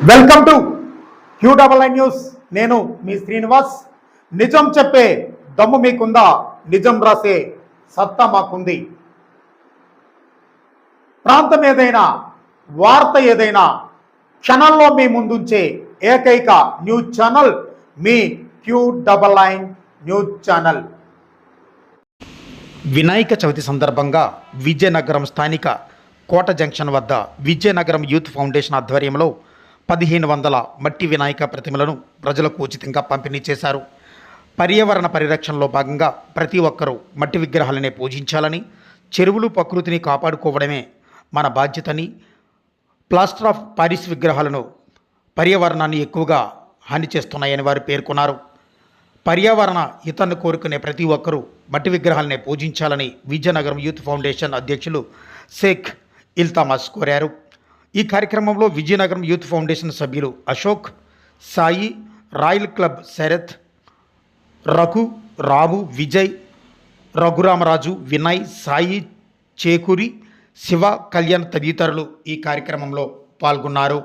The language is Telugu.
Welcome to Q double I news నేను మీ శ్రీనివాస్. నిజం చెప్పే దమ్ము మీకుందా? నిజం రాసే సత్తా మాకుంది. ప్రాంతం ఏదైనా వార్త ఏదైనా క్షణంలో మీ ముందుంచే ఏకైక న్యూస్ ఛానల్ మీ Q double nine news channel. Vinayaka Chavithi సందర్భంగా విజయనగరం స్థానిక కోట జంక్షన్ వద్ద విజయనగరం యూత్ ఫౌండేషన్ ఆధ్వర్యంలో పదిహేను వందల మట్టి వినాయక ప్రతిమలను ప్రజలకు ఉచితంగా పంపిణీ చేశారు. పర్యావరణ పరిరక్షణలో భాగంగా ప్రతి ఒక్కరూ మట్టి విగ్రహాలనే పూజించాలని చెరువులు ప్రకృతిని కాపాడుకోవడమే మన బాధ్యతని ప్లాస్టర్ ఆఫ్ పారిస్ విగ్రహాలను పర్యావరణాన్ని ఎక్కువగా హాని చేస్తున్నాయని వారు పేర్కొన్నారు. పర్యావరణ హితాన్ని కోరుకునే ప్రతి ఒక్కరూ మట్టి విగ్రహాలనే పూజించాలని విజయనగరం యూత్ ఫౌండేషన్ అధ్యక్షులు షేక్ ఇల్తామాస్ కోరారు. ఈ కార్యక్రమంలో విజయనగరం యూత్ ఫౌండేషన్ సభ్యులు అశోక్ సాయి రాయల్ క్లబ్ శరత్ రఘు రాము విజయ్ రఘురామరాజు వినయ్ సాయి చేకూరి శివ కళ్యాణ్ తదితరులు ఈ కార్యక్రమంలో పాల్గొన్నారు.